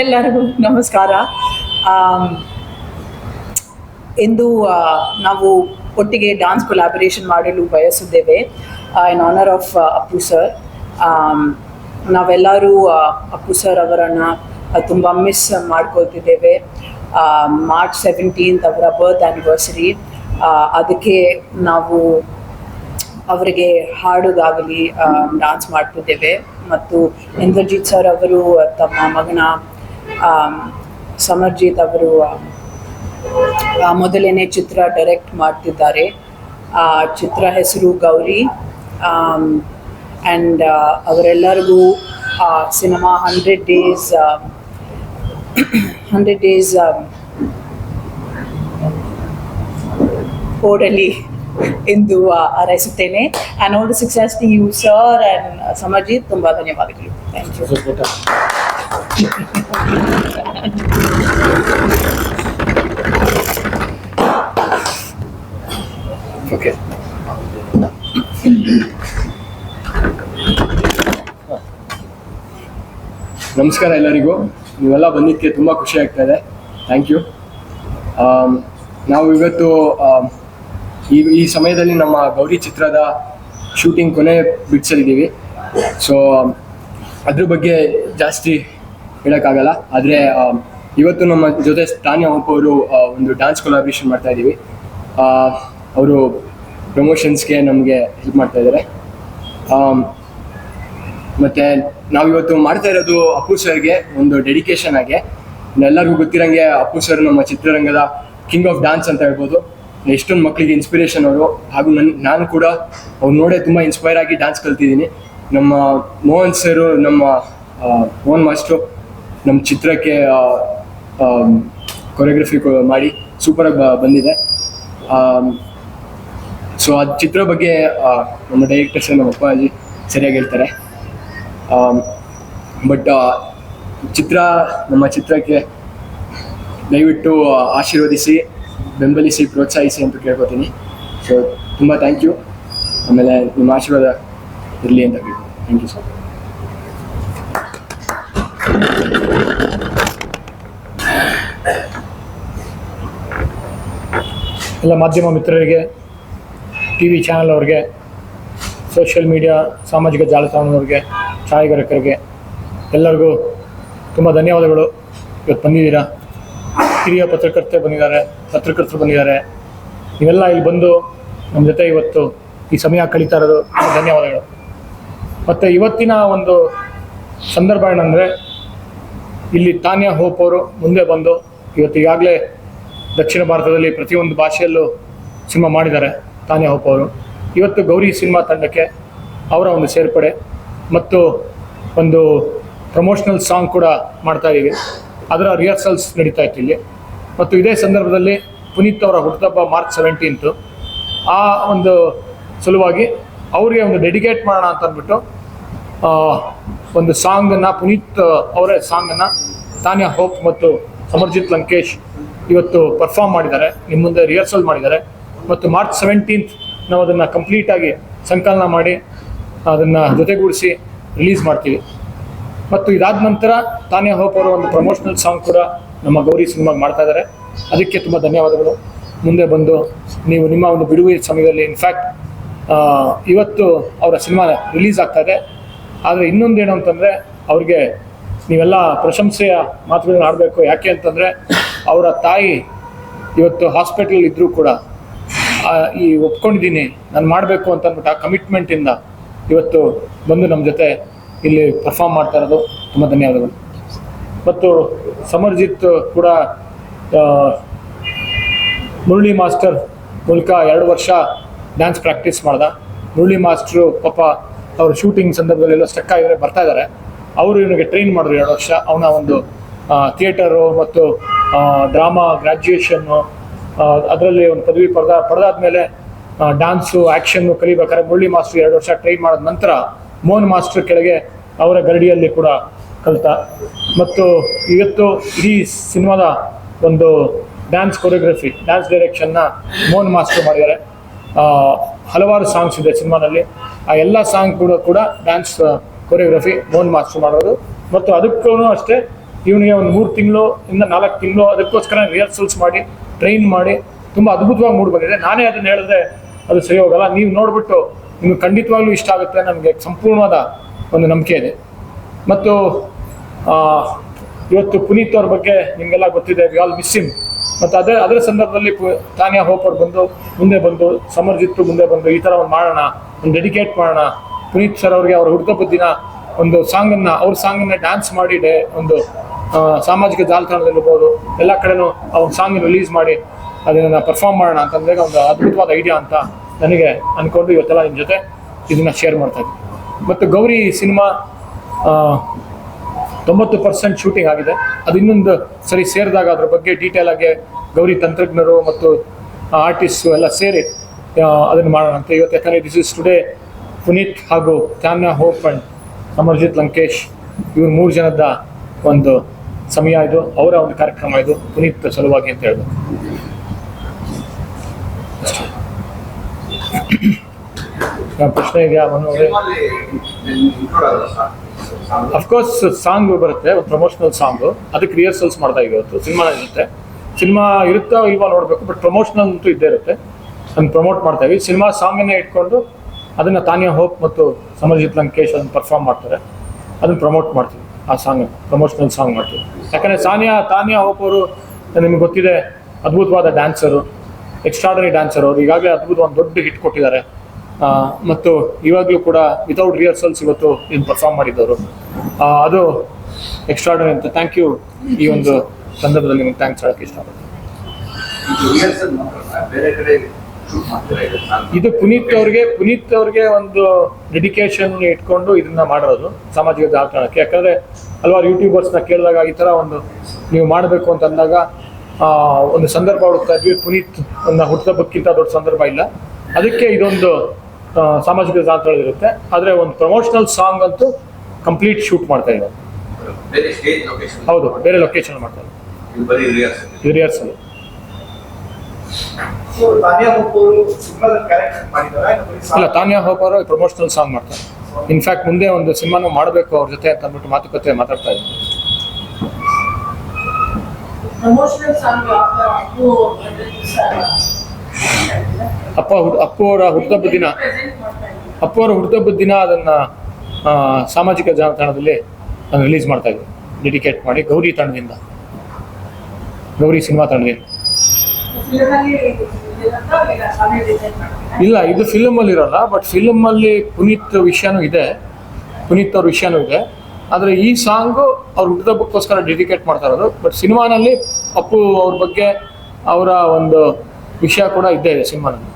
ಎಲ್ಲರಿಗೂ ನಮಸ್ಕಾರ. ಇಂದು ನಾವು ಒಟ್ಟಿಗೆ ಡಾನ್ಸ್ ಕೊಲಾಬರೇಷನ್ ಮಾಡಲು ಬಯಸಿದ್ದೇವೆ in honour of Appu sir ನಾವೆಲ್ಲರೂ ಅಪ್ಪು ಸರ್ ಅವರನ್ನು ತುಂಬ ಮಿಸ್ ಮಾಡ್ಕೊಳ್ತಿದ್ದೇವೆ. ಮಾರ್ಚ್ ಸೆವೆಂಟೀನ್ತ್ ಅವರ ಬರ್ತ್ ಆ್ಯನಿವರ್ಸರಿ ಅದಕ್ಕೆ ನಾವು ಅವರಿಗೆ ಹಾಡುಗಾಗಲಿ ಡಾನ್ಸ್ ಮಾಡ್ತಿದ್ದೇವೆ. ಮತ್ತು ಇಂದ್ರಜಿತ್ ಸರ್ ಅವರು ತಮ್ಮ ಮಗನ ಸಮರ್ಜಿತ್ ಅವರು ಮೊದಲನೇ ಚಿತ್ರ ಡೈರೆಕ್ಟ್ ಮಾಡ್ತಿದ್ದಾರೆ. ಆ ಚಿತ್ರ ಹೆಸರು ಗೌರಿ. ಆ್ಯಂಡ್ ಅವರೆಲ್ಲರಿಗೂ cinema hundred days hundred days ಓಡಲಿ ಎಂದು ಹಾರೈಸುತ್ತೇನೆ. And all the success to you sir and Samarjit, ತುಂಬ ಧನ್ಯವಾದಗಳು. ಥ್ಯಾಂಕ್ ಯು ಓಕೆ ನಮಸ್ಕಾರ ಎಲ್ಲರಿಗೂ. ನೀವೆಲ್ಲ ಬಂದಿದ್ದಕ್ಕೆ ತುಂಬ ಖುಷಿ ಆಗ್ತಾ ಇದೆ. ಥ್ಯಾಂಕ್ ಯು ನಾವು ಇವತ್ತು ಆಮ್, ಈ ಈ ಸಮಯದಲ್ಲಿ ನಮ್ಮ ಗೌರಿ ಚಿತ್ರದ ಶೂಟಿಂಗ್ ಕೊನೆ ಬಿಡ್ಸಲಿದ್ದೀವಿ ಸೊ ಅದ್ರ ಬಗ್ಗೆ ಜಾಸ್ತಿ ಹೇಳೋಕ್ಕಾಗಲ್ಲ. ಆದರೆ ಇವತ್ತು ನಮ್ಮ ಜೊತೆ ತಾನ್ಯ ಒಪ್ಪ ಅವರು ಒಂದು ಡ್ಯಾನ್ಸ್ ಕೊಲಾಬ್ರೇಷನ್ ಮಾಡ್ತಾ ಇದ್ದೀವಿ ಅವರು ಪ್ರಮೋಷನ್ಸ್ಗೆ ನಮಗೆ ಹೆಲ್ಪ್ ಮಾಡ್ತಾ ಇದ್ದಾರೆ ಮತ್ತು ನಾವಿವತ್ತು ಮಾಡ್ತಾ ಇರೋದು ಅಪ್ಪು ಸರ್ಗೆ ಒಂದು ಡೆಡಿಕೇಶನ್ ಆಗಿ. ಎಲ್ಲರಿಗೂ ಗೊತ್ತಿರಂಗೆ ಅಪ್ಪು ಸರ್ ನಮ್ಮ ಚಿತ್ರರಂಗದ ಕಿಂಗ್ ಆಫ್ ಡ್ಯಾನ್ಸ್ ಅಂತ ಹೇಳ್ಬೋದು. ಎಷ್ಟೊಂದು ಮಕ್ಕಳಿಗೆ ಇನ್ಸ್ಪಿರೇಷನ್ ಅವರು. ಹಾಗೂ ನನ್ನ ನಾನು ಕೂಡ ಅವ್ರು ನೋಡೇ ತುಂಬ ಇನ್ಸ್ಪೈರ್ ಆಗಿ ಡ್ಯಾನ್ಸ್ ಕಲ್ತಿದ್ದೀನಿ. ನಮ್ಮ ಮೋಹನ್ ಸರು, ನಮ್ಮ ಮೋಹನ್ ಮಾಸ್ಟ್ರು ನಮ್ಮ ಚಿತ್ರಕ್ಕೆ ಕೊರಿಯೋಗ್ರಫಿ ಮಾಡಿ ಸೂಪರಾಗಿ ಬಂದಿದೆ. ಸೊ ಆ ಚಿತ್ರ ಬಗ್ಗೆ ನಮ್ಮ ಡೈರೆಕ್ಟರ್ಸ್ ನಮ್ಮ ಅಪ್ಪಾಜಿ ಸರಿಯಾಗಿ ಹೇಳ್ತಾರೆ. ಬಟ್ ಚಿತ್ರ, ನಮ್ಮ ಚಿತ್ರಕ್ಕೆ ದಯವಿಟ್ಟು ಆಶೀರ್ವದಿಸಿ, ಬೆಂಬಲಿಸಿ, ಪ್ರೋತ್ಸಾಹಿಸಿ ಅಂತ ಕೇಳ್ಕೊತೀನಿ. ಸೊ ತುಂಬ ಥ್ಯಾಂಕ್ ಯು ಆಮೇಲೆ ನಿಮ್ಮ ಆಶೀರ್ವಾದ ಇರಲಿ ಅಂತ ಕೇಳ್ತೀನಿ. ಥ್ಯಾಂಕ್ ಯು ಸರ್ ಎಲ್ಲ ಮಾಧ್ಯಮ ಮಿತ್ರರಿಗೆ ಟಿ ವಿ ಚಾನಲ್ ಅವ್ರಿಗೆ, ಸೋಷಿಯಲ್ ಮೀಡಿಯಾ, ಸಾಮಾಜಿಕ ಜಾಲತಾಣದವ್ರಿಗೆ, ಛಾಯಾಗ್ರಾಹಕರಿಗೆ ಎಲ್ಲರಿಗೂ ತುಂಬ ಧನ್ಯವಾದಗಳು. ಇವತ್ತು ಬಂದಿದ್ದೀರಾ? ಹಿರಿಯ ಪತ್ರಕರ್ತೆ ಬಂದಿದ್ದಾರೆ, ಪತ್ರಕರ್ತರು ಬಂದಿದ್ದಾರೆ. ನೀವೆಲ್ಲ ಇಲ್ಲಿ ಬಂದು ನಮ್ಮ ಜೊತೆ ಇವತ್ತು ಈ ಸಮಯ ಕಳೀತಾ ಇರೋದು ಧನ್ಯವಾದಗಳು. ಮತ್ತು ಇವತ್ತಿನ ಒಂದು ಸಂದರ್ಭ ಏನಂದರೆ, ಇಲ್ಲಿ ತಾನ್ಯಾ ಹೋಪ್ ಅವರು ಮುಂದೆ ಬಂದು ಇವತ್ತು ಈಗಾಗಲೇ ದಕ್ಷಿಣ ಭಾರತದಲ್ಲಿ ಪ್ರತಿಯೊಂದು ಭಾಷೆಯಲ್ಲೂ ಸಿನಿಮಾ ಮಾಡಿದ್ದಾರೆ ತಾನೇ ಹೋಪ್ ಅವರು. ಇವತ್ತು ಗೌರಿ ಸಿನಿಮಾ ತಂಡಕ್ಕೆ ಅವರ ಒಂದು ಸೇರ್ಪಡೆ ಮತ್ತು ಒಂದು ಪ್ರಮೋಷನಲ್ ಸಾಂಗ್ ಕೂಡ ಮಾಡ್ತಾ ಇದ್ದೀವಿ. ಅದರ ರಿಹರ್ಸಲ್ಸ್ ನಡೀತಾ ಇತ್ತು ಇಲ್ಲಿ. ಮತ್ತು ಇದೇ ಸಂದರ್ಭದಲ್ಲಿ ಪುನೀತ್ ಅವರ ಹುಟ್ಟುಹಬ್ಬ ಮಾರ್ಚ್ ಸೆವೆಂಟೀನ್ತು ಆ ಒಂದು ಸಲುವಾಗಿ ಅವರಿಗೆ ಒಂದು ಡೆಡಿಕೇಟ್ ಮಾಡೋಣ ಅಂತ ಅಂದ್ಬಿಟ್ಟು ಒಂದು ಸಾಂಗನ್ನು, ಪುನೀತ್ ಅವರ ಸಾಂಗನ್ನು ತಾನ್ಯಾ ಹೋಪ್ ಮತ್ತು ಸಮರ್ಜಿತ್ ಲಂಕೇಶ್ ಇವತ್ತು ಪರ್ಫಾರ್ಮ್ ಮಾಡಿದ್ದಾರೆ. ನಿಮ್ಮ ಮುಂದೆ ರಿಹರ್ಸಲ್ ಮಾಡಿದ್ದಾರೆ. ಮತ್ತು ಮಾರ್ಚ್ ಸೆವೆಂಟೀನ್ತ್ ನಾವು ಅದನ್ನು ಕಂಪ್ಲೀಟಾಗಿ ಸಂಕಲನ ಮಾಡಿ ಅದನ್ನು ಜೊತೆಗೂಡಿಸಿ ರಿಲೀಸ್ ಮಾಡ್ತೀವಿ. ಮತ್ತು ಇದಾದ ನಂತರ ತಾನೇ ಹೋಪ್ ಅವರ ಒಂದು ಪ್ರಮೋಷನಲ್ ಸಾಂಗ್ ಕೂಡ ನಮ್ಮ ಗೌರಿ ಸಿನಿಮಾಗೆ ಮಾಡ್ತಾ ಇದ್ದಾರೆ. ಅದಕ್ಕೆ ತುಂಬ ಧನ್ಯವಾದಗಳು. ಮುಂದೆ ಬಂದು ನೀವು ನಿಮ್ಮ ಒಂದು ಬಿಡುವಿನ ಸಮಯದಲ್ಲಿ ಇನ್ಫ್ಯಾಕ್ಟ್ ಇವತ್ತು ಅವರ ಸಿನಿಮಾ ರಿಲೀಸ್ ಆಗ್ತಾ ಇದೆ. ಆದರೆ ಇನ್ನೊಂದೇನು ಅಂತಂದರೆ ಅವ್ರಿಗೆ ನೀವೆಲ್ಲ ಪ್ರಶಂಸೆಯ ಮಾತುಗಳನ್ನ ಆಡಬೇಕು. ಯಾಕೆ ಅಂತಂದರೆ ಅವರ ತಾಯಿ ಇವತ್ತು ಹಾಸ್ಪಿಟಲ್ ಇದ್ದರೂ ಕೂಡ ಈ ಒಪ್ಕೊಂಡಿದ್ದೀನಿ, ನಾನು ಮಾಡಬೇಕು ಅಂತ ಅಂದ್ಬಿಟ್ಟು ಆ ಕಮಿಟ್ಮೆಂಟಿಂದ ಇವತ್ತು ಬಂದು ನಮ್ಮ ಜೊತೆ ಇಲ್ಲಿ ಪರ್ಫಾರ್ಮ್ ಮಾಡ್ತಾ ಇರೋದು. ತುಂಬ ಧನ್ಯವಾದಗಳು. ಮತ್ತು ಸಮರ್ಜಿತ್ ಕೂಡ ಮುರಳಿ ಮಾಸ್ಟರ್ ಮೂಲಕ ಎರಡು ವರ್ಷ ಡ್ಯಾನ್ಸ್ ಪ್ರಾಕ್ಟೀಸ್ ಮಾಡ್ದ. ಮುರಳಿ ಮಾಸ್ಟ್ರು ಪಾಪ ಅವ್ರ ಶೂಟಿಂಗ್ ಸಂದರ್ಭದಲ್ಲೆಲ್ಲ ಸ್ಟಕ್ ಆಗಿದ್ರೆ ಬರ್ತಾ ಇದ್ದಾರೆ ಅವರು ಇವನಿಗೆ ಟ್ರೈನ್ ಮಾಡಿದ್ರು ಎರಡು ವರ್ಷ. ಅವನ ಒಂದು ಥಿಯೇಟರು ಮತ್ತು ಡ್ರಾಮಾ ಗ್ರ್ಯಾಜುಯೇಷನ್ನು ಅದರಲ್ಲಿ ಒಂದು ಪದವಿ ಪಡೆದ, ಪಡೆದಾದ್ಮೇಲೆ ಡ್ಯಾನ್ಸು ಆ್ಯಕ್ಷನ್ನು ಕಲಿಬೇಕಾದ್ರೆ ಮುರಳಿ ಮಾಸ್ಟರ್ ಎರಡು ವರ್ಷ ಟ್ರೈನ್ ಮಾಡಿದ ನಂತರ ಮೋಹನ್ ಮಾಸ್ಟರ್ ಕೆಳಗೆ ಅವರ ಗರಡಿಯಲ್ಲಿ ಕೂಡ ಕಲಿತ. ಮತ್ತು ಇವತ್ತು ಇಡೀ ಸಿನಿಮಾದ ಒಂದು ಡ್ಯಾನ್ಸ್ ಕೊರಿಯೋಗ್ರಫಿ ಡ್ಯಾನ್ಸ್ ಡೈರೆಕ್ಷನ್ನ ಮೋಹನ್ ಮಾಸ್ಟರ್ ಮಾಡಿದ್ದಾರೆ. ಹಲವಾರು ಸಾಂಗ್ಸ್ ಇದೆ ಸಿನಿಮಾದಲ್ಲಿ. ಆ ಎಲ್ಲ ಸಾಂಗ್ ಕೂಡ ಕೂಡ ಡ್ಯಾನ್ಸ್ ಕೊರಿಯೋಗ್ರಫಿ ಮೋಹನ್ ಮಾಸ್ಟರ್ ಮಾಡೋದು ಮತ್ತು ಅದಕ್ಕೂ ಅಷ್ಟೇ ಇವನಿಗೆ ಒಂದು ಮೂರು ತಿಂಗಳು ಇಂದ ನಾಲ್ಕು ತಿಂಗಳು ಅದಕ್ಕೋಸ್ಕರ ರಿಹರ್ಸಲ್ಸ್ ಮಾಡಿ ಟ್ರೈನ್ ಮಾಡಿ, ತುಂಬ ಅದ್ಭುತವಾಗಿ ಮೂಡಿ ಬಂದಿದೆ. ನಾನೇ ಅದನ್ನು ಹೇಳಿದ್ರೆ ಅದು ಸರಿ ಹೋಗಲ್ಲ. ನೀವು ನೋಡ್ಬಿಟ್ಟು ನಿಮಗೆ ಖಂಡಿತವಾಗ್ಲೂ ಇಷ್ಟ ಆಗುತ್ತೆ ನಮಗೆ ಸಂಪೂರ್ಣವಾದ ಒಂದು ನಂಬಿಕೆ ಇದೆ. ಮತ್ತು ಇವತ್ತು ಪುನೀತ್ ಅವ್ರ ಬಗ್ಗೆ ನಿಮಗೆಲ್ಲ ಗೊತ್ತಿದೆ ವಿ ಆಲ್ ಮಿಸ್ಸಿಂಗ್ ಮತ್ತು ಅದೇ, ಅದರ ಸಂದರ್ಭದಲ್ಲಿ ತಾನಿಯಾ ಹೋಪ್ ಅವ್ರು ಬಂದು, ಮುಂದೆ ಬಂದು, ಸಮರ್ಜಿತ್ತು ಮುಂದೆ ಬಂದು ಈ ಥರ ಒಂದು ಮಾಡೋಣ, ಒಂದು ಡೆಡಿಕೇಟ್ ಮಾಡೋಣ. ಪುನೀತ್ ಸರ್ ಅವ್ರಿಗೆ ಅವ್ರ ದಿನ ಒಂದು ಸಾಂಗನ್ನು ಅವ್ರ ಸಾಂಗನ್ನು ಡ್ಯಾನ್ಸ್ ಮಾಡಿ ಒಂದು ಸಾಮಾಜಿಕ ಜಾಲತಾಣದಲ್ಲಿರ್ಬೋದು, ಎಲ್ಲ ಕಡೆನೂ ಒಂದು ಸಾಂಗ್ ರಿಲೀಸ್ ಮಾಡಿ ಅದನ್ನು ಪರ್ಫಾರ್ಮ್ ಮಾಡೋಣ ಅಂತಂದ್ರೆ ಒಂದು ಅದ್ಭುತವಾದ ಐಡಿಯಾ ಅಂತ ನನಗೆ ಅಂದ್ಕೊಂಡು ಇವತ್ತೆಲ್ಲ ನಿಮ್ಮ ಜೊತೆ ಇದನ್ನು ಶೇರ್ ಮಾಡ್ತಾ ಇದ್ದೀನಿ. ಮತ್ತು ಗೌರಿ ಸಿನಿಮಾ ತೊಂಬತ್ತು ಪರ್ಸೆಂಟ್ ಶೂಟಿಂಗ್ ಆಗಿದೆ. ಅದು ಇನ್ನೊಂದು ಸರಿ ಸೇರಿದಾಗ ಅದ್ರ ಬಗ್ಗೆ ಡೀಟೇಲ್ ಆಗಿ ಗೌರಿ ತಂತ್ರಜ್ಞರು ಮತ್ತು ಆರ್ಟಿಸ್ಟು ಎಲ್ಲ ಸೇರಿ ಅದನ್ನು ಮಾಡೋಣ ಅಂತ. ಇವತ್ತು ಯಾಕಂದರೆ ದಿಸ್ ಇಸ್ ಟುಡೇ ಪುನೀತ್ ಹಾಗೂ ಚಾನ್ನ ಹೋಪ್ ಅಂಡ್ ಅಮರ್ಜಿತ್ ಲಂಕೇಶ್ ಇವ್ರು ಮೂರು ಜನದ ಒಂದು ಸಮಯ ಇದು ಅವರ ಒಂದು ಕಾರ್ಯಕ್ರಮ ಇದು ಪುನೀತ್ ಸಲುವಾಗಿ ಅಂತ ಹೇಳ್ಬೋದು. ಆ, ಪ್ರಶ್ನೆ ಇದೆಯಾ ಮನು ಅವರೇ ಅಫ್ಕೋರ್ಸ್ ಸಾಂಗ್ ಬರುತ್ತೆ ಒಂದು ಪ್ರಮೋಷನಲ್ ಸಾಂಗ್ ಅದಕ್ಕೆ ರಿಹರ್ಸಲ್ಸ್ ಮಾಡ್ತಾ ಇವತ್ತು. ಸಿನಿಮಾ ಇರುತ್ತೆ. ಸಿನಿಮಾ ಇರುತ್ತಾ ಇಲ್ವಾ ನೋಡಬೇಕು ಬಟ್ ಪ್ರಮೋಷನಲ್ ಅಂತೂ ಇದ್ದೇ ಇರುತ್ತೆ. ಅದನ್ನು ಪ್ರಮೋಟ್ ಮಾಡ್ತಾ ಇದ್ದೀವಿ. ಸಿನಿಮಾ ಸಾಂಗನ್ನೇ ಇಟ್ಕೊಂಡು ಅದನ್ನು ತಾನಿಯಾ ಹೋಪ್ ಮತ್ತು ಸಮರ್ಜಿತ್ ಲಂಕೇಶ್ ಅದನ್ನು ಪರ್ಫಾರ್ಮ್ ಮಾಡ್ತಾರೆ. ಅದನ್ನು ಪ್ರಮೋಟ್ ಮಾಡ್ತೀವಿ. ಆ ಸಾಂಗ್ ಪ್ರಮೋಷನಲ್ ಸಾಂಗ್ ಮಾಡ್ತೀವಿ ಯಾಕಂದರೆ ಸಾನಿಯಾ, ತಾನಿಯಾ ಹೋಪ್ ಅವರು, ನಿಮ್ಗೆ ಗೊತ್ತಿದೆ, ಅದ್ಭುತವಾದ ಡ್ಯಾನ್ಸರು ಎಕ್ಸ್ಟ್ರಾಡರಿ ಡ್ಯಾನ್ಸರ್ ಅವರು ಈಗಾಗಲೇ ಅದ್ಭುತ ಒಂದು ದೊಡ್ಡ ಹಿಟ್ ಕೊಟ್ಟಿದ್ದಾರೆ. ಮತ್ತು ಇವಾಗಲೂ ಕೂಡ ವಿತೌಟ್ ರಿಹರ್ಸಲ್ಸ್ ಇವತ್ತು ಏನು ಪರ್ಫಾರ್ಮ್ ಮಾಡಿದ್ದವರು. ಅದು ಎಕ್ಸ್ಟ್ರಾಡರಿ ಅಂತ. ಥ್ಯಾಂಕ್ ಯು ಈ ಒಂದು ಸಂದರ್ಭದಲ್ಲಿ ನಿಮ್ಗೆ ಥ್ಯಾಂಕ್ಸ್ ಹೇಳಕ್ಕೆ ಇಷ್ಟಪಡ್ತೀನಿ. ಇದು ಪುನೀತ್ ಅವ್ರಿಗೆ ಪುನೀತ್ ಅವ್ರಿಗೆ ಒಂದು ಡೆಡಿಕೇಶನ್ ಇಟ್ಕೊಂಡು ಇದನ್ನ ಮಾಡಿರೋದು ಸಾಮಾಜಿಕ ಜಾಲತಾಣಕ್ಕೆ. ಯಾಕಂದ್ರೆ ಹಲವಾರು ಯೂಟ್ಯೂಬರ್ಸ್ನ ಕೇಳಿದಾಗ ಈ ತರ ಒಂದು ನೀವು ಮಾಡಬೇಕು ಅಂತ ಅಂದಾಗ ಆ, ಒಂದು ಸಂದರ್ಭ ಹುಡುಕ್ತಾ ಇದ್ವಿ. ಪುನೀತ್ ಒಂದು ಹುಟ್ಟಬಕ್ಕಿಂತ ದೊಡ್ಡ ಸಂದರ್ಭ ಇಲ್ಲ. ಅದಕ್ಕೆ ಇದೊಂದು ಸಾಮಾಜಿಕ ಜಾಲತಾಣ ಇರುತ್ತೆ. ಆದರೆ ಒಂದು ಪ್ರಮೋಷನಲ್ ಸಾಂಗ್ ಅಂತೂ ಕಂಪ್ಲೀಟ್ ಶೂಟ್ ಮಾಡ್ತಾ ಇದ್ದಾರೆ. ಹೌದು ಬೇರೆ ಲೊಕೇಶನ್ ಮಾಡ್ತಾ ಇದು ಬರೀ ರಿಹರ್ಸಲ್ ಇದು ರಿಹರ್ಸಲ್ ಸೊ ತಾನಿಯಾ ಹೋಪ್ ಅವರು ಸಿನಿಮಾದಲ್ಲಿ ಕ್ಯಾರೆಕ್ಟರ್ ಮಾಡಿದಾರಾ ಇಲ್ಲ ತಾನ್ಯಾ ಹೋಪ್ ಅವರು ಪ್ರಮೋಷನಲ್ ಸಾಂಗ್ ಮಾಡ್ತಾರೆ. ಇನ್ಫ್ಯಾಕ್ಟ್ ಮುಂದೆ ಒಂದು ಸಿನಿಮಾನು ಮಾಡಬೇಕು ಅವ್ರ ಜೊತೆ ಅಂತ ಅಂದ್ಬಿಟ್ಟು ಮಾತುಕತೆ ಮಾತಾಡ್ತಾ ಇದ್ದೀನಿ ಪ್ರಮೋಷನಲ್ ಸಾಂಗ್ ಅಪ್ಪು ಅಪ್ಪ ಹುಡ್ ಅಪ್ಪು ಅವರ ಹುಟ್ಟುಹಬ್ಬದ ದಿನ ಅಪ್ಪುವರ ಇದ್ದೀನಿ ಅಪ್ಪು ಅವರ ಹುಟ್ಟುಹಬ್ಬದ ದಿನ ಅದನ್ನ ಸಾಮಾಜಿಕ ಜಾಲತಾಣದಲ್ಲಿ ಅದನ್ನು ರಿಲೀಸ್ ಮಾಡ್ತಾ ಇದ್ವಿ ಡೆಡಿಕೇಟ್ ಮಾಡಿ ಗೌರಿ ತಂಡದಿಂದ ಗೌರಿ ಸಿನಿಮಾ ತಂಡದಿಂದ ಇಲ್ಲ ಇದು ಫಿಲಮ್ ಅಲ್ಲಿ ಇರಲ್ಲ ಬಟ್ ಫಿಲಮ್ ಅಲ್ಲಿ ಪುನೀತ್ ವಿಷಯನೂ ಇದೆ. ಪುನೀತ್ ಅವ್ರ ವಿಷಯನೂ ಇದೆ. ಆದರೆ ಈ ಸಾಂಗು ಅವ್ರ ಹುಟ್ಟಿದಬ್ಬಕ್ಕೋಸ್ಕರ ಡೆಡಿಕೇಟ್ ಮಾಡ್ತಾ ಇರೋದು. ಬಟ್ ಸಿನಿಮಾನಲ್ಲಿ ಅಪ್ಪು ಅವ್ರ ಬಗ್ಗೆ ಅವರ ಒಂದು ವಿಷಯ ಕೂಡ ಇದ್ದೇ ಇದೆ ಸಿನಿಮಾನಲ್ಲಿ